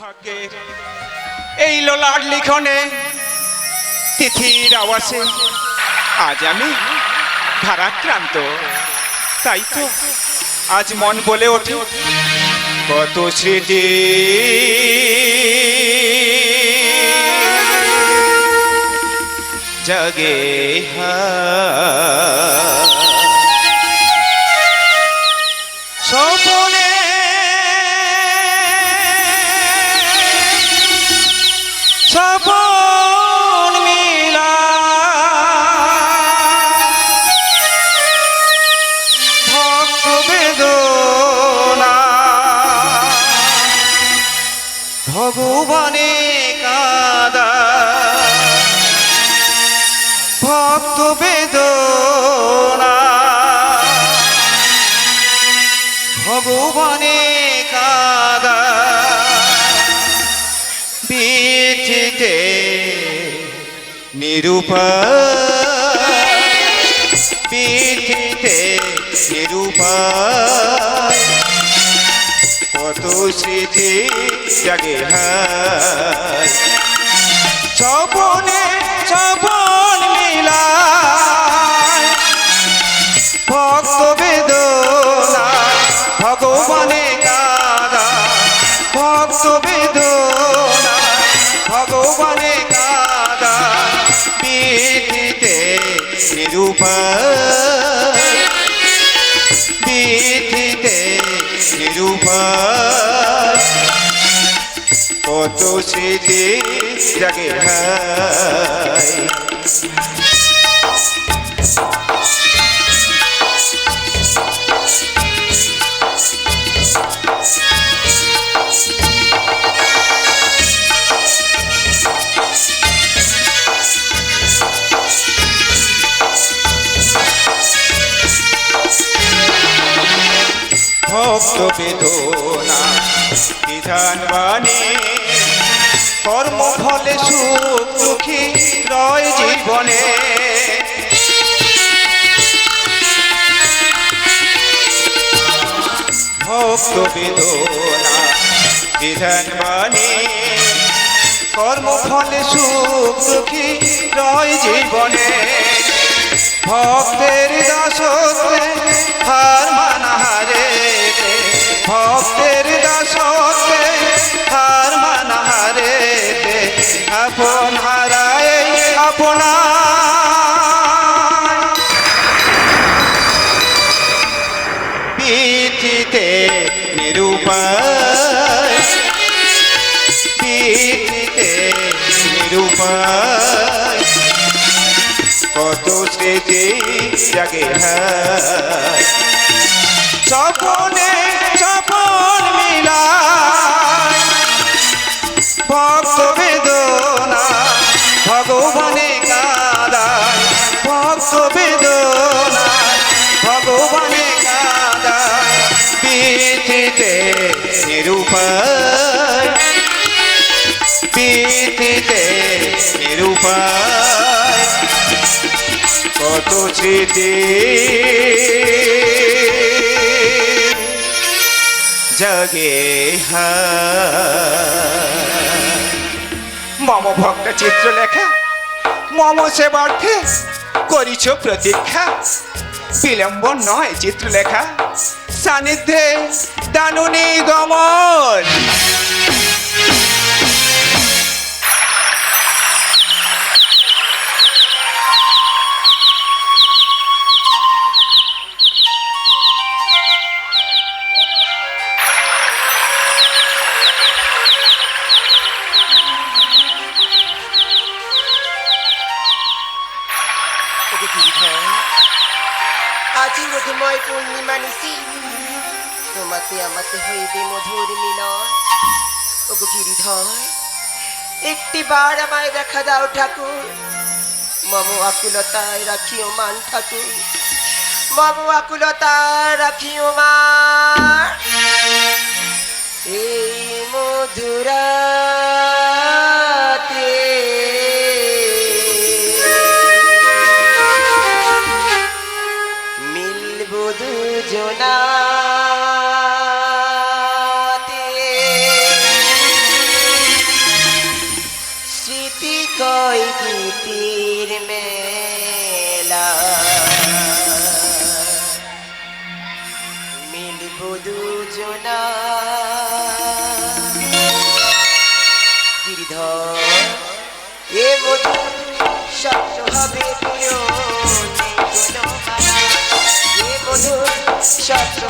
ভাগ্যের এই লোলার লিখনে তিথির আওয়াজে আজ আমি ভারাক্রান্ত। তাই তো আজ মন বলে ওঠে কত স্মৃতি। জগে সপনে ভগবানে কাদা। ভক্ত বেদনা। ভগবানে কাদা। বিচিতে নিরূপায় পিঠিতে নিরূপায় কত স্মৃতি জাগে হায়। স্মৃতি জাগে হায়। ভক্ত বেদনা বিধান কর্ম ফলে সুখ দুঃখী রয় জীবনে। ভক্ত বেদনা, বিধান বাণী। কর্ম ফলে সুখ দুঃখী রয় জীবনে। ভক্তের দাসত্বে জাগে হায় স্বপনে স্বপন মিলায় ভক্ত বেদনা ভগবানে কাদায়। ভক্ত বেদনা ভগবানে কাদায়। পিঠিতে নিরূপায় পিঠিতে নিরূপায় স্মৃতি জগে মম ভক্ত চিত্রলেখা, মম সেবার্থে করিছ প্রতীক্ষা। বিলম্ব নয় চিত্রলেখা, সান্নিধ্যে দানুনি গমন বার আমায় দেখা দাও ঠাকুর। মম আকুলতায় রাখিও মান ঠাকুর। মম আকুলতায় রাখিও মান এই মধুরাতে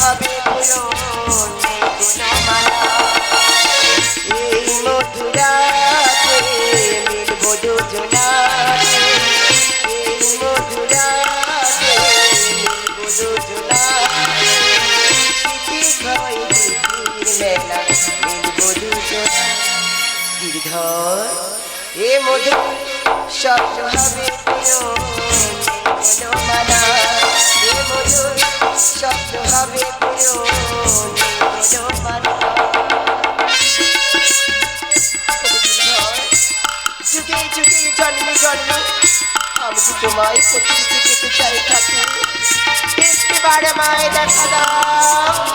হবে জন্মে জন্মে আমি যে তোমায় প্রতিশ্রুতি পেতে চাই থাকি একটিবার আমায় দেখা দাও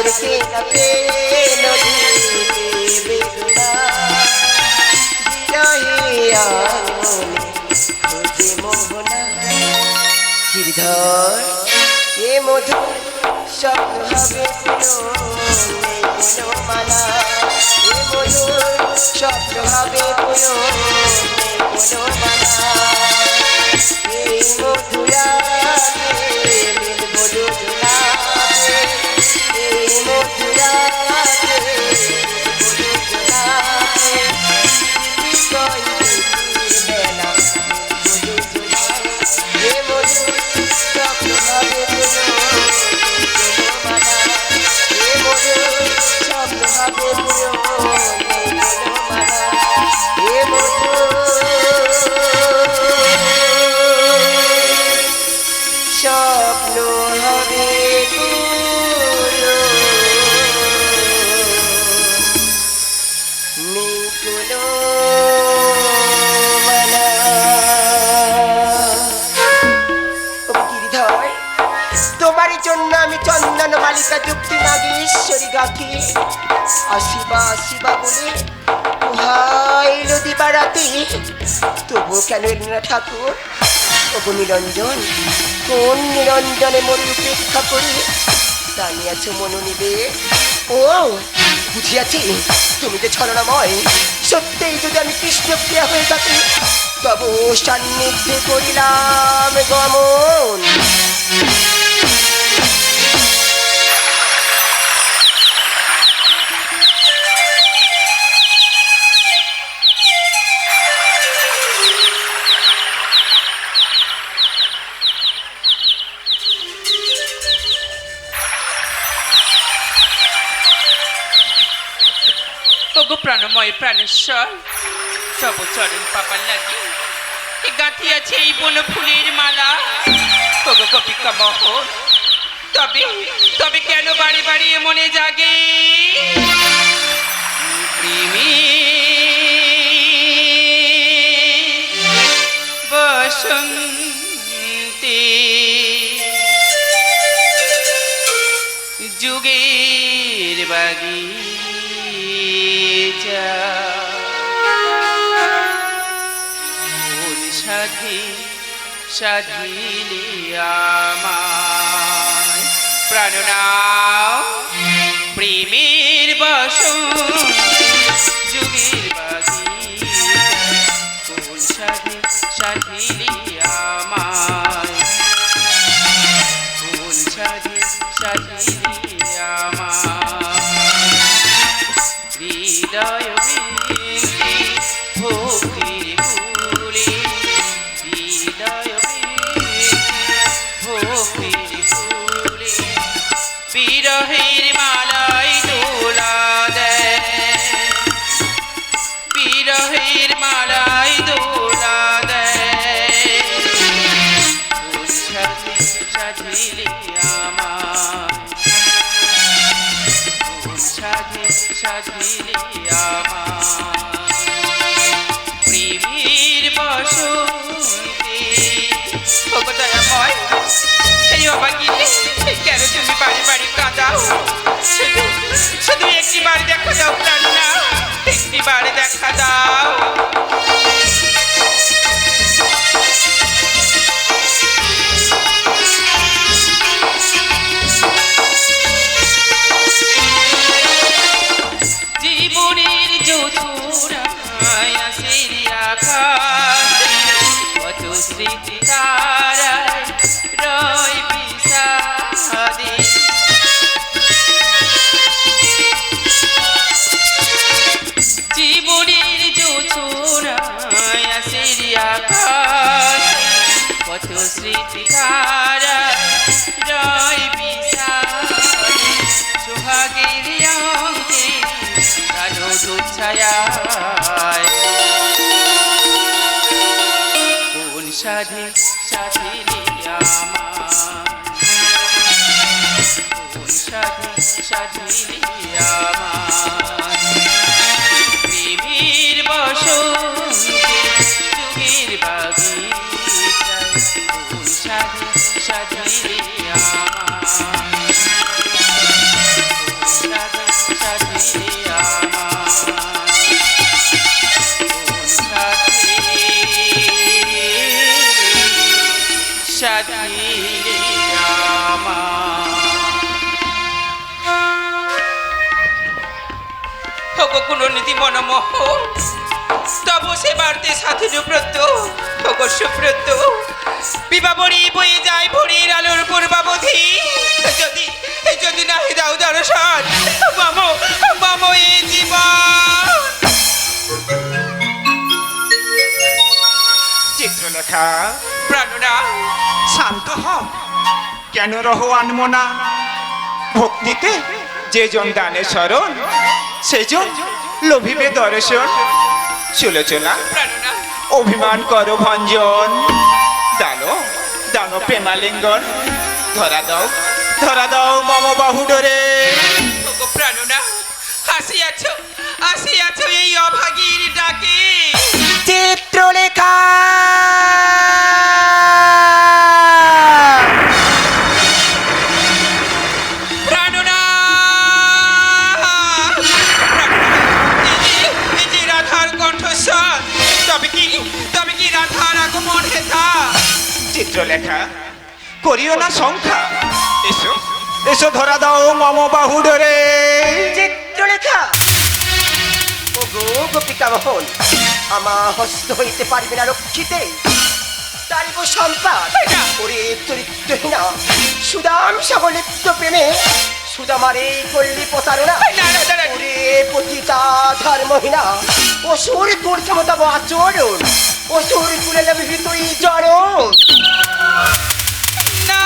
সাগরকে নপে নদী বেদনা বিরহে আনমনে মোহনা। গিরিধর এ মধু স্বপ্ন হবে পুরো মালা এ মধু স্বপ্ন হবে পুরো মালা গাথি আসিবা আসিবা বলে হাইল দিবারাতে তবু কেন এলি না ঠাকুর? ওগো নিরঞ্জন, কোন নিরঞ্জনে মন উপেক্ষা করে? দাঁড়িয়ে আছো মনোনিবে ও, বুঝিয়াছি, তুমি যে ছলনাময়, সত্যিই যদি আমি কৃষ্ণপ্রিয়া হয়ে থাকি, তবু সান্নিধ্যে করিলাম গমন। প্রাণেশ্বর তব চরণ পাপার লাগি। আছে এই বন ফুলের মালা। ওগো গোপিকা মোহন তবে তবে কেন বাড়ি বাড়ি মনে জাগে? প্রেমী, বসন্তে যুগের বাগিচা ফুল সাধি সাধিলে আমায় প্রেমের বসন্তে হৃদয় কত স্মৃতি তারায় রয় বিষাদে সোহাগের অঙ্গে কালো দুচ্ছায়ায় মনমোহ তব সে বাড়তে সাথীর ব্রত ভোগ সুব্রত বিবাবরী বয়ে যায় ভরির আলোর পূর্বাবধি। যদি যদি না দাও দর্শন মাম মাম এ জীবন। চিত্রলেখা প্রাণনা শান্ত হ। কেন রহ আনমনা? ভক্তিতে যে জন দানে স্মরণ সেজন লোভিবে দর্শন। সুলোচনা প্রাণনা অভিমান করো ভঞ্জন। দানো দানো প্রেমালিঙ্গন। ধরা দাও ধরা দাও মম বাহু ডরে প্রাণনা আসিয়াছ আসিয়াছ এই অভাগীর ডাকে। চিত্রলেখা। চিত্রলেখা করিও না সংখ্যা এসো এসো ধরা দাও মম বাহু ডরে চিত্রলেখা। ওগো গোপিকা মোহন আমা হস্ত হইতে পারবে না রক্ষিতে। তারিব সম্পাদ। ওরে চরিত্রহীনা। সুদাম সাবলিপ্ত প্রেমে সুদামারে করলি প্রতারণা। ওরে পতিতা ধর্মহীনা। অসুর তোর ক্ষমতাব আচরণ। তুলে নেবে ভিতরি জড়ন না।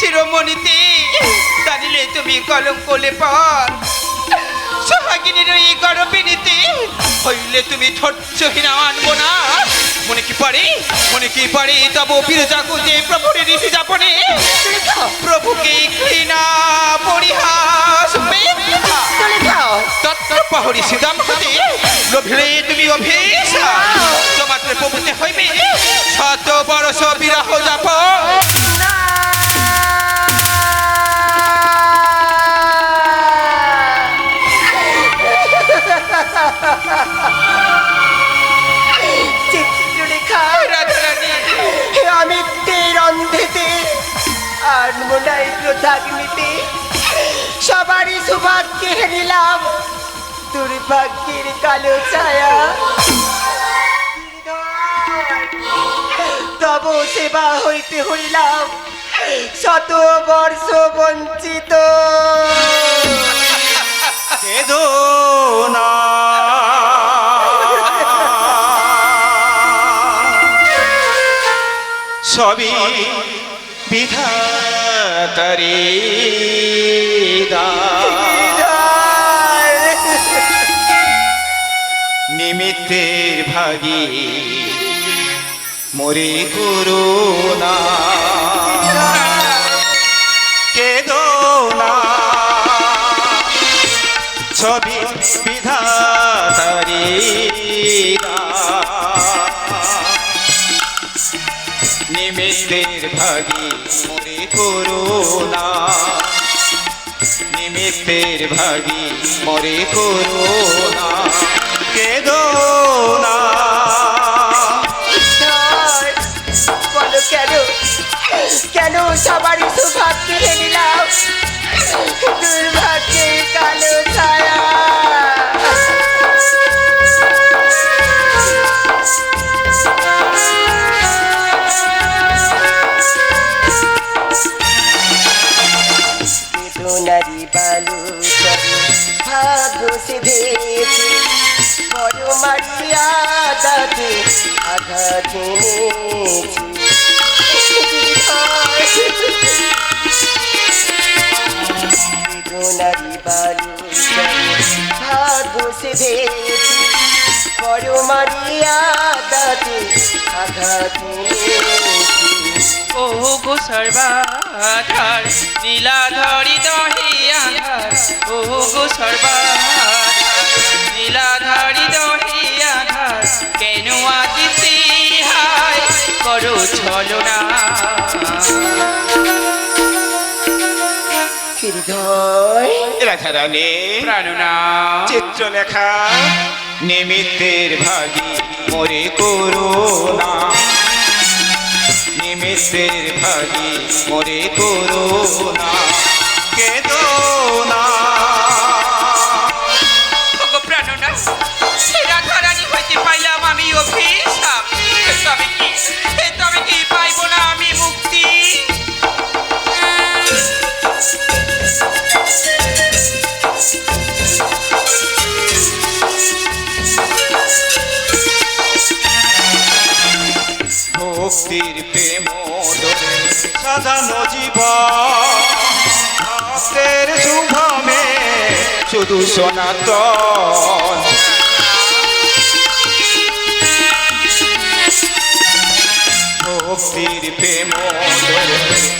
শিরোমণিতে জানিলে তুমি কলঙ্ক লেপন সোহাগিনীর এই গরবিনীতে হইলে তুমি ধৈর্যহীন আনব না মনে কি পারে? মনে কি পারে? তব বিরজা কুজে প্রভুর ঋষি যাপনে। প্রভুকে ঘৃণা পরিহাস উপেক্ষা চিত্রলেখা তত্র পাহরি সিদাম হতে লোভিলে তুমি অভিশা তোমার প্রভুতে হইবে। শত বরষ বিরহ যাপ নিলাম। দুর্ভাগ্যের কালো ছায়া। তব সেবা হইতে হইলাম। শত বর্ষ বঞ্চিত। না সবই বিধাতারি নিমিত্তের ভাগী। মরে করুণা কেদো না। ছবি বিধাতারি নিমিত্তের ভাগী। মরে করুণা নিমিত্তের ভাগী। মরে করুণা ভেছি বড় মারিয়া দাঁতে আঘাত। ও গো সর্বাধার, নীলাধরি দহিয়াধার। ও গো সর্বাধার, নীলাধরি দহিয়াধার। কেন আদিতে হায় করো ছলনা? রাধারানী প্রাণনা। চিত্রলেখা নিমিত্তের ভাগি মরে করুণা। নিমিত্তের ভাগি মরে করুণা। কেদো না প্রাণনা রাধারানী হইতে পাইলাম আমি অভিশাপ। তবে কি? ভক্তের শুভমে শুধু সনাতন। ভক্তির প্রেম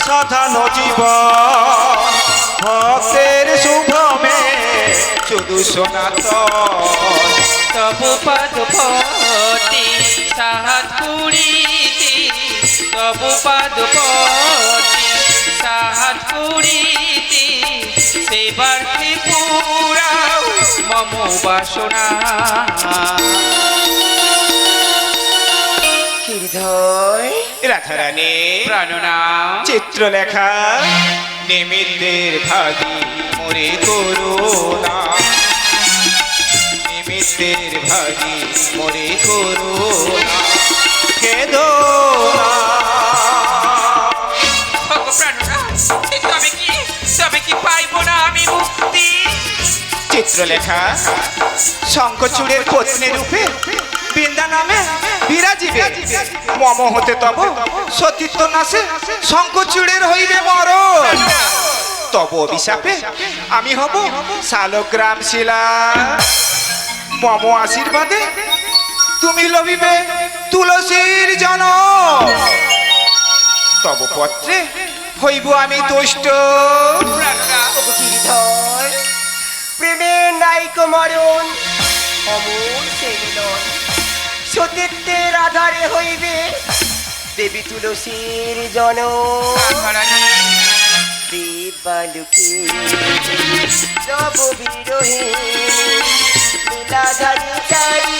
সাজানো জীবন। ভক্তের শুভমে শুধু সনাতন। তবু পদ পতি সাহাত পুরীতি তবু পদ পতি সাহাত পুরীতি সেবার পুরাও মম বাসনা। হৃদয় রাধারানী প্রাণনা। চিত্রলেখা নিমিত্তের ভাগি মরে করুণা নিমিত্তের ভাগি মরে করুণা কেদো চিত্রলেখা শঙ্কচূড়ের পত্নী রূপে বৃন্দা নামে বিরাজিবে। মম হতে তব সতীত্ব নাশে শঙ্কচূড়ের হইবে মর তব অভিশাপে আমি হব শালগ্রাম শিলা। মম আশীর্বাদে তুমি লভিবে তুলসীর জন তব পত্রে হইব আমি তুষ্ট। প্রেমের নাইক মরণ। অমর সে মিলন। সতীত্বের আধারে হইবে দেবী তুলসীর জন বালুকে রব বিরোহী নীলাধারী চারি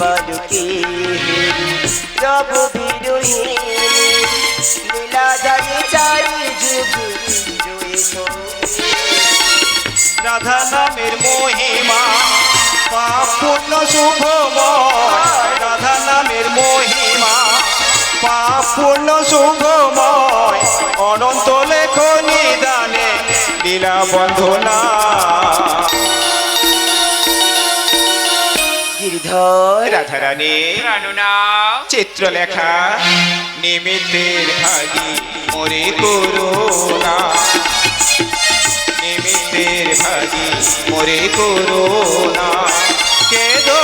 বালুকে রব বিরোহী নীলাধারী চারি যুগ রাধা নামের মহিমা, পাপ পুণ্য শুভময় রাধা নামের মহিমা পাপ পুণ্য শুভময়, অনন্ত লেখ নিদানে লীলা বন্ধনা। গিরিধর। রাধারানী। চিত্রলেখা। নিমিত্তের ভাগি মরে করুণা। নিমিত্তের ভাগি মরে করুণা। কেদো